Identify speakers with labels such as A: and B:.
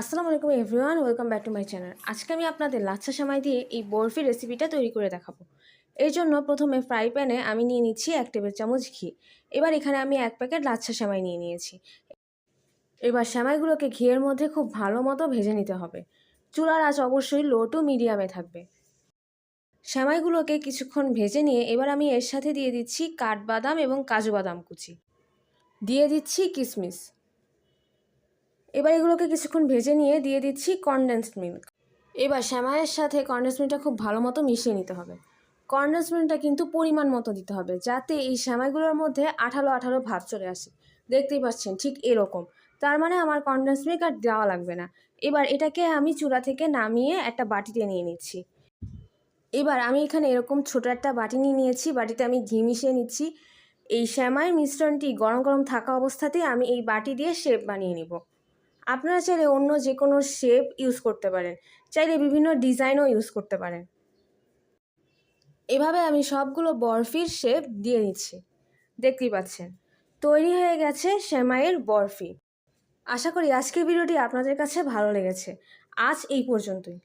A: আসসালামু আলাইকুম everyone, welcome back to my channel. আজকে আমি আপনাদের লাচ্ছা সেমাই দিয়ে এই বরফি রেসিপিটা তৈরি করে দেখাবো। এর জন্য প্রথমে ফ্রাই প্যানে আমি নিয়ে নিচ্ছি এক টেবিল চামচ ঘি। এবার এখানে আমি এক প্যাকেট লাচ্ছা সেমাই নিয়ে নিয়েছি। এবার সেমাইগুলোকে ঘিয়ের মধ্যে খুব ভালো মতো ভেজে নিতে হবে। চুলার আঁচ অবশ্যই লো টু মিডিয়ামে থাকবে। সেমাইগুলোকে কিছুক্ষণ ভেজে নিয়ে এবার আমি এর সাথে দিয়ে দিচ্ছি কাঠবাদাম এবং কাজু বাদাম কুচি। দিয়ে দিচ্ছি কিশমিশ এবার এগুলোকে কিছুক্ষণ ভেজে নিয়ে দিয়ে দিচ্ছি কনডেন্সড মিল্ক এবার শ্যামাইয়ের সাথে কনডেন্স মিল্কটা খুব ভালো মতো মিশিয়ে নিতে হবে। কনডেন্স মিল্কটা কিন্তু পরিমাণ মতো দিতে হবে যাতে এই শ্যামাইগুলোর মধ্যে আঠালো আঠালো ভাব চলে আসে। দেখতেই পাচ্ছেন ঠিক এরকম। তার মানে আমার কনডেন্স মিল্ক আর দেওয়া লাগবে না। এবার এটাকে আমি চূড়া থেকে নামিয়ে একটা বাটিতে নিয়ে নিচ্ছি। এবার আমি এখানে এরকম ছোটো একটা বাটি নিয়ে নিয়েছি। বাটিতে আমি ঘি মিশিয়ে নিচ্ছি। এই শ্যামাই মিশ্রণটি গরম গরম থাকা অবস্থাতেই আমি এই বাটি দিয়ে শেপ বানিয়ে নিব। আপনারা চাইলে অন্য যে কোনো শেপ ইউজ করতে পারেন। চাইলে বিভিন্ন ডিজাইনও ইউজ করতে পারেন। এভাবে আমি সবগুলো বরফির শেপ দিয়ে নিচ্ছি। দেখতেই পাচ্ছেন, তৈরি হয়ে গেছে শ্যামাইয়ের বরফি। আশা করি আজকের ভিডিওটি আপনাদের কাছে ভালো লেগেছে। আজ এই পর্যন্তই।